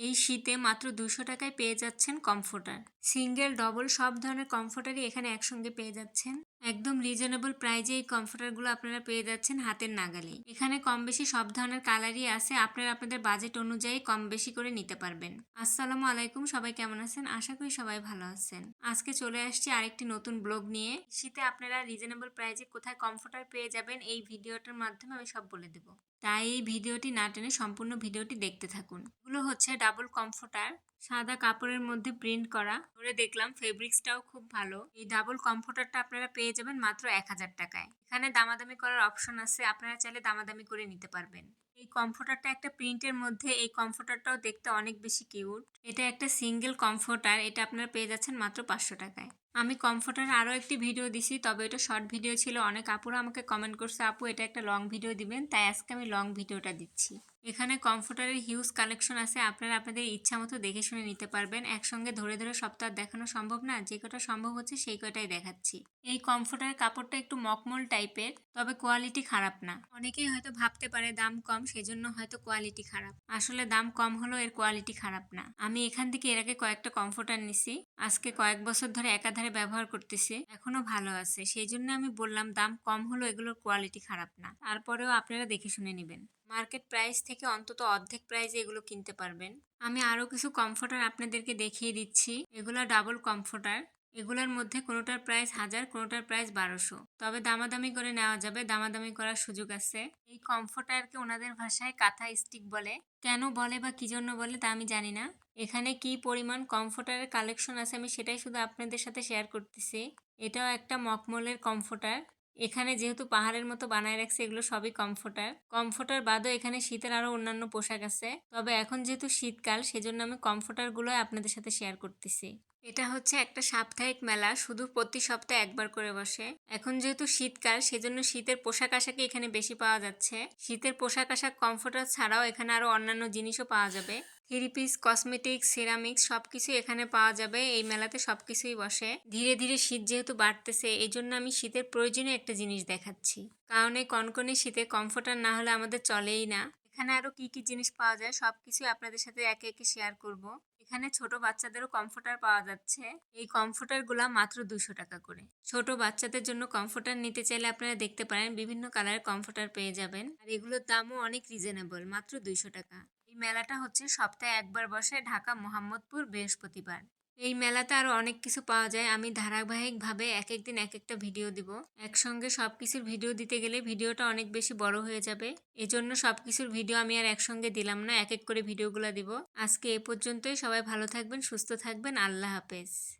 এই শীতে মাত্র দুশো টাকায় পেয়ে যাচ্ছেন কমফোর্টার। সিঙ্গেল, ডবল, সব ধরনের কমফোর্টারই এখানে একসঙ্গে পেয়ে যাচ্ছেন। একদম রিজনেবল প্রাইজে এই কমফোর্টারগুলো আপনারা পেয়ে যাচ্ছেন হাতের নাগালেই। এখানে কম বেশি সব ধরনের কালারই আছে, আপনারা আপনাদের বাজেট অনুযায়ী কম বেশি করে নিতে পারবেন। আসসালামু আলাইকুম, সবাই কেমন আছেন? আশা করি সবাই ভালো আছেন। আজকে চলে আসছি আরেকটি নতুন ব্লগ নিয়ে। শীতে আপনারা রিজনেবল প্রাইজে কোথায় কমফোর্টার পেয়ে যাবেন এই ভিডিওটার মাধ্যমে আমি সব বলে দেবো। তাই এই ভিডিওটি না টেনে সম্পূর্ণ ভিডিওটি দেখতে থাকুন। এগুলো হচ্ছে ডাবল কমফোর্টার সাদা কাপড়ের মধ্যে প্রিন্ট করা। ধরে দেখলাম ফেব্রিক্সটাও খুব ভালো। এই ডাবল কমফোর্টারটা আপনারা পেয়ে যাবেন মাত্র এক হাজার টাকায়। এখানে দামাদামি করার অপশন আছে, আপনারা চাইলে দামাদামি করে নিতে পারবেন। এই কমফোর্টারটা একটা প্রিন্টের মধ্যে, এই কমফোর্টারটাও দেখতে অনেক বেশি কিউট এটা একটা সিঙ্গেল কমফোর্টার এটা আপনারা পেয়ে যাচ্ছেন মাত্র পাঁচশো টাকায়। আমি কমফোর্টার আরও একটি ভিডিও দিছি, তবে এটা শর্ট ভিডিও ছিল। অনেক আপুরা আমাকে কমেন্ট করছে, আপু, এটা একটা লং ভিডিও দিবেন? তাই আজকে আমি লং ভিডিওটা দিচ্ছি। এখানে কমফোর্টারের হিউজ কালেকশন আছে, আপনারা আপনাদের ইচ্ছা মতো দেখে শুনে নিতে পারবেন। একসঙ্গে ধরে ধরে সপ্তাহ দেখানো সম্ভব না, যে কটা সম্ভব হচ্ছে সেই কটাই দেখাচ্ছি। এই কমফোর্টারের কাপড়টা একটু মকমল টাইপের, তবে কোয়ালিটি খারাপ না। অনেকেই হয়তো ভাবতে পারে দাম কম, সেজন্য হয়তো কোয়ালিটি খারাপ। আসলে দাম কম হলেও এর কোয়ালিটি খারাপ না। আমি এখান থেকে এর আগে কয়েকটা কমফোর্টার নিছি, আজকে কয়েক বছর ধরে একাধারে ব্যবহার করতেছি, এখনও ভালো আছে। সেই জন্য আমি বললাম দাম কম হলেও এগুলোর কোয়ালিটি খারাপ না। তারপরেও আপনারা দেখে শুনে নেবেন। মার্কেট প্রাইস থেকে অন্তত অর্ধেক প্রাইসে এগুলো কিনতে পারবেন। আমি আরও কিছু কমফোর্টার আপনাদেরকে দেখিয়ে দিচ্ছি। এগুলো ডাবল কমফোর্টার এগুলোর মধ্যে কোনোটার প্রাইস হাজার, কোনোটার প্রাইস বারোশো। তবে দামাদামি করে নেওয়া যাবে, দামাদামি করার সুযোগ আছে। এই কমফোর্টারকে ওনাদের ভাষায় কাঁথা স্টিক বলে। কেন বলে বা কি জন্য বলে তা আমি জানি না। এখানে কি পরিমাণ কমফোর্টারের কালেকশন আছে আমি সেটাই শুধু আপনাদের সাথে শেয়ার করতেছি। এটাও একটা মকমলের কমফোর্টার এখানে যেহেতু পাহাড়ের মতো বানায় রাখছে, এগুলো সবই কমফোর্টার কমফোর্টার বাদও এখানে শীতের আরও অন্যান্য পোশাক আছে। তবে এখন যেহেতু শীতকাল, সেজন্য আমি কমফোর্টারগুলোই আপনাদের সাথে শেয়ার করতেছি। এটা হচ্ছে একটা সাপ্তাহিক মেলা, শুধু প্রতি সপ্তাহে একবার করে বসে। এখন যেহেতু শীতকাল, সেজন্য শীতের পোশাক আশাকে এখানে বেশি পাওয়া যাচ্ছে। শীতের পোশাক আশাক কমফোর্টার ছাড়াও এখানে আরও অন্যান্য জিনিসও পাওয়া যাবে। থ্রি পিস কসমেটিক্স সিরামিক্স সব কিছুই এখানে পাওয়া যাবে। এই মেলাতে সব কিছুই বসে। ধীরে ধীরে শীত যেহেতু বাড়তেছে এই জন্য আমি শীতের প্রয়োজনীয় একটা জিনিস দেখাচ্ছি। কারণ এই কনকনে শীতে কমফোর্টার না হলে আমাদের চলেই না। এখানে আরও কি কি জিনিস পাওয়া যায় সব কিছুই আপনাদের সাথে একে একে শেয়ার করব। এখানে ছোট বাচ্চাদেরও কমফোর্টার পাওয়া যাচ্ছে। এই কমফোর্টারগুলো মাত্র দুশো টাকা করে। ছোট বাচ্চাদের জন্য কমফোর্টার নিতে চাইলে আপনারা দেখতে পারেন বিভিন্ন কালারের কমফোর্টার পেয়ে যাবেন। আর এগুলোর দামও অনেক রিজনেবল মাত্র দুইশো টাকা। এই মেলাটা হচ্ছে সপ্তাহে একবার বসে ঢাকা মোহাম্মদপুর বৃহস্পতিবার। এই মেলাতে আরও অনেক কিছু পাওয়া যায়। আমি ধারাবাহিকভাবে এক একদিন এক একটা ভিডিও দিব। একসঙ্গে সব কিছুর ভিডিও দিতে গেলে ভিডিওটা অনেক বেশি বড় হয়ে যাবে। এজন্য সব কিছুর ভিডিও আমি আর একসঙ্গে দিলাম না এক এক করে ভিডিওগুলো দিব। আজকে এ পর্যন্তই। সবাই ভালো থাকবেন, সুস্থ থাকবেন। আল্লাহ হাফেজ।